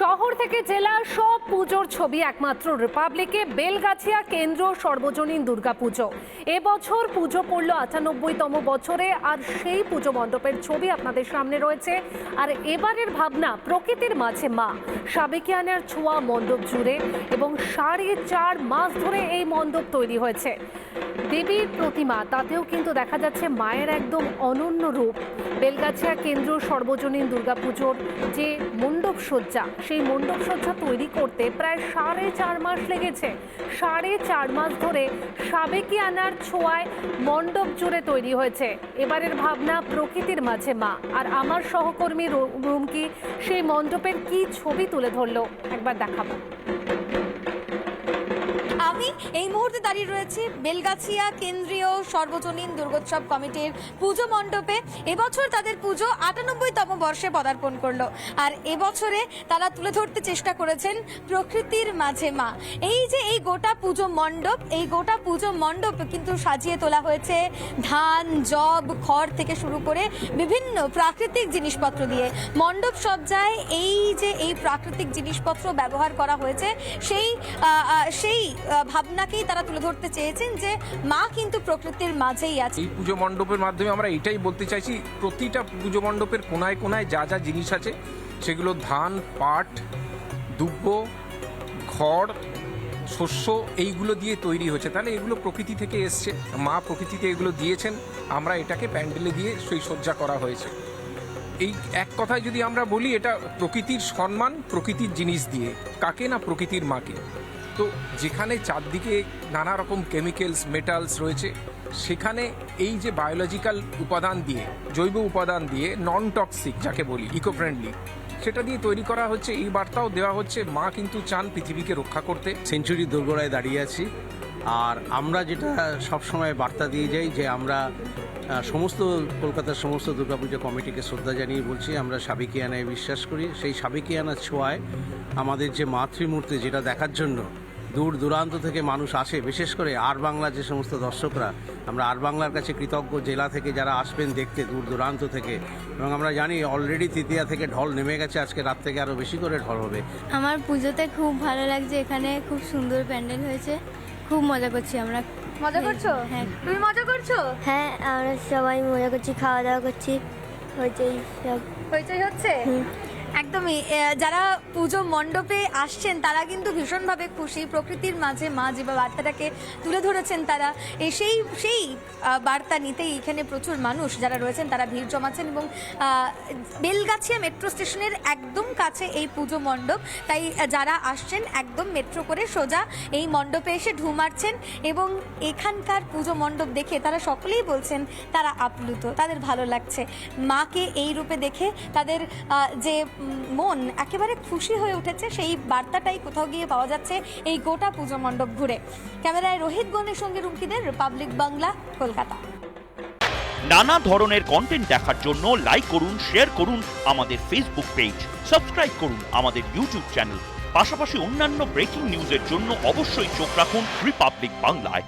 শহর থেকে জেলা সব পুজোর ছবি একমাত্র রিপাবলিকে, বেলগাছিয়া কেন্দ্র সর্বজনীন দুর্গাপুজো। এবছর পুজো পড়ল আটানব্বইতম বছরে, আর সেই পুজো মণ্ডপের ছবি আপনাদের সামনে রয়েছে। আর এবারের ভাবনা প্রকৃতির মাঝে মা। সাবেকিয়ানার ছোঁয়া মণ্ডপ জুড়ে এবং সাড়ে চার মাস ধরে এই মণ্ডপ তৈরি হয়েছে। দেবীর প্রতিমা, তাতেও কিন্তু দেখা যাচ্ছে মায়ের একদম অনন্য রূপ। বেলগাছিয়া কেন্দ্র সর্বজনীন দুর্গাপুজোর যে মণ্ডপ সজ্জা সেই মণ্ডপ সজ্জা তৈরি করতে প্রায় সাড়ে চার মাস লেগেছে। সাড়ে চার মাস ধরে সাবেকি আনার ছোঁয়ায় মণ্ডপ জুড়ে তৈরি হয়েছে। এবারের ভাবনা প্রকৃতির মাঝে মা। আর আমার সহকর্মী রুমকি সেই মণ্ডপের কি ছবি তুলে ধরলো? একবার দেখাবো। আমি এই মুহূর্তে দাঁড়িয়ে রয়েছি বেলগাছিয়া কেন্দ্রীয় সর্বজনীন দুর্গোৎসব কমিটির পুজো মণ্ডপে। এবছর তাদের পুজো আটানব্বইতম বর্ষে পদার্পণ করল। আর এবছরে তারা তুলে ধরতে চেষ্টা করেছেন প্রকৃতির মাঝে মা। এই যে এই গোটা পুজো মণ্ডপ, এই গোটা পুজো মণ্ডপ কিন্তু সাজিয়ে তোলা হয়েছে ধান, জব, খড় থেকে শুরু করে বিভিন্ন প্রাকৃতিক জিনিসপত্র দিয়ে। মণ্ডপ সজ্জায় এই যে এই প্রাকৃতিক জিনিসপত্র ব্যবহার করা হয়েছে, সেই সেই ভাবনাকেই তারা তুলে ধরতে চেয়েছেন যে মা কিন্তু প্রকৃতির মাঝেই আছে। এই পুজো মণ্ডপের মাধ্যমে আমরা এটাই বলতে চাইছি, প্রতিটা পুজো মণ্ডপের কোনায় কোনায় যা যা জিনিস আছে, সেগুলো ধান, পাট, দুব্ব, খড়, শস্য, এইগুলো দিয়ে তৈরি হয়েছে। তাহলে এগুলো প্রকৃতি থেকে এসছে। মা প্রকৃতিতে এগুলো দিয়েছেন, আমরা এটাকে প্যান্ডেলে দিয়ে সেই সজ্জা করা হয়েছে। এই এক কথায় যদি আমরা বলি, এটা প্রকৃতির সম্মান, প্রকৃতির জিনিস দিয়ে। কাকে না প্রকৃতির মাকে? তো যেখানে চারদিকে নানা রকম কেমিক্যালস মেটালস রয়েছে, সেখানে এই যে বায়োলজিক্যাল উপাদান দিয়ে, জৈব উপাদান দিয়ে নন টক্সিক যাকে বলি ইকো ফ্রেন্ডলি সেটা দিয়ে তৈরি করা হচ্ছে। এই বার্তাও দেওয়া হচ্ছে, মা কিন্তু চান পৃথিবীকে রক্ষা করতে। সেঞ্চুরি দোরগোড়ায় দাঁড়িয়ে আছি। আর আমরা যেটা সবসময় বার্তা দিয়ে যাই যে আমরা সমস্ত কলকাতার সমস্ত দুর্গাপুজো কমিটিকে শ্রদ্ধা জানিয়ে বলছি, আমরা সাবেকিয়ানায় বিশ্বাস করি। সেই সাবেকিয়ানার ছোঁয়ায় আমাদের যে মাতৃমূর্তি যেটা দেখার জন্য দূর দূরান্ত থেকে মানুষ আসে বিশেষ করে আর বাংলা যে সমস্ত দর্শকরা আমরা আর বাংলার কাছে কৃতজ্ঞ জেলা থেকে যারা আসবেন দেখতে দূর দূরান্ত থেকে। এবং আমরা জানি অলরেডি তৃতীয়া থেকে ঢল নেমে গেছে আজকে রাত থেকে আরও বেশি করে ঢল হবে। আমার পুজোতে খুব ভালো লাগছে এখানে খুব সুন্দর প্যান্ডেল হয়েছে। খুব মজা করছি আমরা। মজা করছ? হ্যাঁ। তুমি মজা করছ? হ্যাঁ আমরা সবাই মজা করছি খাওয়া দাওয়া করছি। হয়েছে সব। হইচই হচ্ছে? একদমই। যারা পুজো মণ্ডপে আসছেন, তারা কিন্তু ভীষণভাবে খুশি। প্রকৃতির মাঝে মা যে বার্তাটাকে তুলে ধরেছেন তারা সেই সেই বার্তা নিতেই এখানে প্রচুর মানুষ যারা রয়েছেন, তারা ভিড় জমাচ্ছেন এবং বেলগাছিয়া মেট্রো স্টেশনের একদম কাছে এই পুজো মণ্ডপ। তাই যারা আসছেন, একদম মেট্রো করে সোজা এই মণ্ডপে এসে ঢু মারছেন এবং এখানকার পুজো মণ্ডপ দেখে তারা সকলেই বলছেন, তারা আপ্লুত, তাদের ভালো লাগছে। মাকে এই রূপে দেখে তাদের যে মন একেবারে খুশি হয়ে উঠেছে। সেই বার্তাটাই কোথাও গিয়ে পাওয়া যাচ্ছে এই গোটা পুজো মণ্ডপ ঘুরে। ক্যামেরায় রোহিত গণের সঙ্গে রুমকিদের রিপাবলিক বাংলা, কলকাতা। নানা ধরনের কন্টেন্ট দেখার জন্য লাইক করুন শেয়ার করুন আমাদের ফেসবুক পেজ সাবস্ক্রাইব করুন আমাদের ইউটিউব চ্যানেল পাশাপাশি অন্যান্য ব্রেকিং নিউজের জন্য অবশ্যই চোখ রাখুন রিপাবলিক বাংলায়।